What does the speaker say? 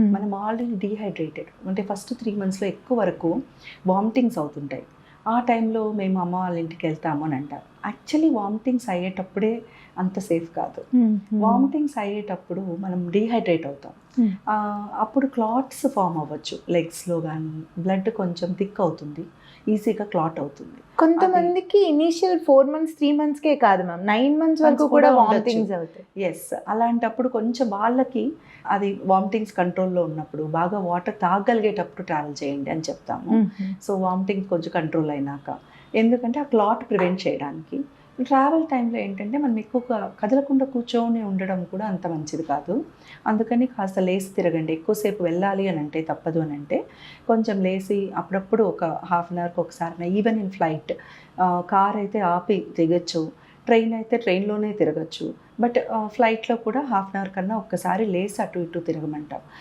మనం already dehydrated అంటే first three మంత్స్లో ఎక్కువ వరకు వామిటింగ్స్ అవుతుంటాయి. ఆ టైంలో మేము అమ్మ వాళ్ళ ఇంటికి వెళ్తాము అని అంటారు. యాక్చువల్లీ వామిటింగ్స్ అయ్యేటప్పుడే అంత సేఫ్ కాదు. వామిటింగ్స్ అయ్యేటప్పుడు మనం డీహైడ్రేట్ అవుతాం. Hmm. అప్పుడు క్లాట్స్ ఫామ్ అవ్వచ్చు. లెగ్స్లో కానీ బ్లడ్ కొంచెం థిక్ అవుతుంది. ఈజీగా క్లాట్ అవుతుంది. కొంతమందికి initial four months three months కే కాదు మ్యామ్ నైన్ మంత్స్ వరకు కూడా. వామిటింగ్స్ అవుతాయి. ఎస్ అలాంటప్పుడు కొంచెం వాళ్ళకి అది వామిటింగ్స్ కంట్రోల్లో ఉన్నప్పుడు బాగా వాటర్ తాగలిగేటప్పుడు ట్రావెల్ చేయండి అని చెప్తాము. సో వామిటింగ్ కొంచెం కంట్రోల్ అయినాక. ఎందుకంటే ఆ క్లాట్ ప్రివెంట్ చేయడానికి ట్రావెల్ టైంలో ఏంటంటే మనం ఎక్కువగా కదలకుండా కూర్చొని ఉండడం కూడా అంత మంచిది కాదు. అందుకని కాస్త లేసి తిరగండి. ఎక్కువసేపు వెళ్ళాలి అని అంటే తప్పదు అని అంటే కొంచెం లేసి అప్పుడప్పుడు ఒక హాఫ్ అన్ అవర్కి ఒకసారి ఈవెన్ ఇన్ ఫ్లైట్ కార్ అయితే ఆపి దిగచ్చు ట్రైన్ అయితే ట్రైన్లోనే తిరగచ్చు. బట్ ఫ్లైట్లో కూడా హాఫ్ అన్ అవర్ కన్నా ఒక్కసారి లేసి అటు ఇటు తిరగమంటాం.